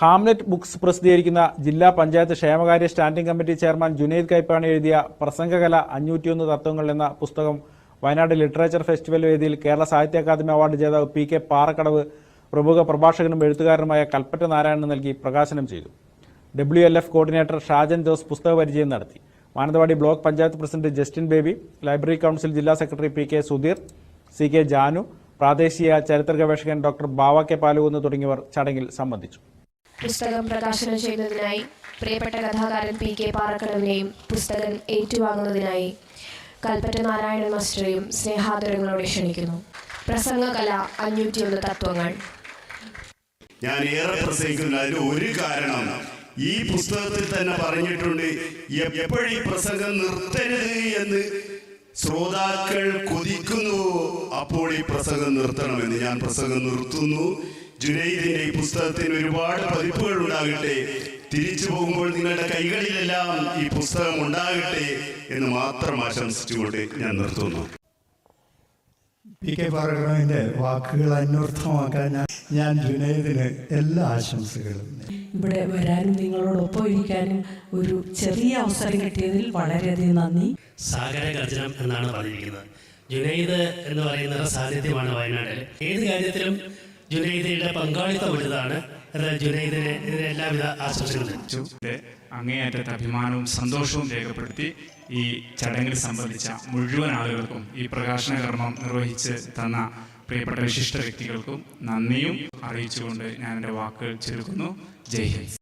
Hamlet books പ്രസിദ്ധീകരിക്കുന്ന ജില്ലാ പഞ്ചായത്ത് ക്ഷേമകാര്യ standing committee chairman Junaid Kaippani എഴുതിയ പ്രസംഗകല അഞ്ഞൂറ്റിയൊന്ന് തത്വങ്ങൾ എന്ന പുസ്തകം വയനാട് ലിറ്ററേച്ചർ ഫെസ്റ്റിവൽ വേദിയിൽ കേരള സാഹിത്യ അക്കാദമി അവാർഡ് ജേതാവ് പി കെ പാറക്കടവ് പ്രമുഖ പ്രഭാഷകനും എഴുത്തുകാരനുമായ കൽപ്പറ്റ നാരായണൻ നൽകി പ്രകാശനം ചെയ്തു. W L F coordinator Shajan Jose പുസ്തക പരിചയം നടത്തി. Mananthavady block panchayat president Justin Baby library council ജില്ലാ secretary P K Sudheer C K Janu പ്രാദേശിക ചരിത്ര ഗവേഷകൻ ഡോക്ടർ ബാവ കെ പാലുകുന്ന് തുടങ്ങിയവർ ചടങ്ങിൽ സംബന്ധിച്ചു. പുസ്തകം പ്രകാശനം ചെയ്യുന്നതിനായി പ്രിയപ്പെട്ട കഥാകാരൻ പി കെ പാറക്കടവിനെയും പുസ്തകം ഏറ്റുവാങ്ങുന്നതിനായി കൽപ്പറ്റ നാരായണൻ മാസ്റ്ററെയും സ്നേഹാദരങ്ങളോടെ ക്ഷണിക്കുന്നു. പ്രസംഗകല അഞ്ഞൂറ്റിയൊന്ന് തത്വങ്ങൾ. ഞാൻ ഏറെ പ്രസംഗിക്കുന്ന. അതിന് ഒരു കാരണം. ഈ പുസ്തകത്തിൽ തന്നെ പറഞ്ഞിട്ടുണ്ട് എപ്പോഴും പ്രസംഗം നിർത്തരുത് എന്ന് ശ്രോതാക്കൾ കൊതിക്കുന്നു. അപ്പോൾ ഈ പ്രസംഗം നിർത്തണമെന്ന് ഞാൻ പ്രസംഗം നിർത്തുന്നു. ജുനൈദിന്റെ ഈ പുസ്തകത്തിന് ഒരുപാട് പതിപ്പുകൾ ഉണ്ടാകട്ടെ. തിരിച്ചു പോകുമ്പോൾ നിങ്ങളുടെ കൈകളിലെല്ലാം ഈ പുസ്തകം ഉണ്ടാകട്ടെ എന്ന് മാത്രം ആശംസിച്ചുകൊണ്ട് ഞാൻ നിർത്തുന്നു. പി കെ പാറകടവിന്റെ വാക്കുകൾ അന്വർത്ഥമാക്കാൻ ഞാൻ ഞാൻ ജുനൈദിന് എല്ലാ ആശംസകളും ഇവിടെ വരാനും നിങ്ങളോടൊപ്പം ഇരിക്കാനും ഒരു ചെറിയ അവസരം കിട്ടിയതിൽ വളരെയധികം നന്ദി. സാഗര ഗർജനം എന്നാണ് പറഞ്ഞിരിക്കുന്നത്. ജുനൈദ് എന്ന് പറയുന്ന സാന്നിധ്യമാണ് വയനാട്ടിൽ. ഏത് കാര്യത്തിലും ജുനൈദിയുടെ പങ്കാളിത്തം വലുതാണ്. ജുനൈദിന് എല്ലാവിധ ആശംസകളും അങ്ങേയറ്റത്തെ അഭിമാനവും സന്തോഷവും രേഖപ്പെടുത്തി ഈ ചടങ്ങിൽ സംബന്ധിച്ച മുഴുവൻ ആളുകൾക്കും ഈ പ്രകാശന കർമ്മം നിർവഹിച്ച് തന്ന പ്രിയപ്പെട്ട വിശിഷ്ട വ്യക്തികൾക്കും നന്ദിയും അറിയിച്ചുകൊണ്ട് ഞാൻ എന്റെ വാക്കുകൾ ചുരുക്കുന്നു. ജയ് ഹിന്ദ്.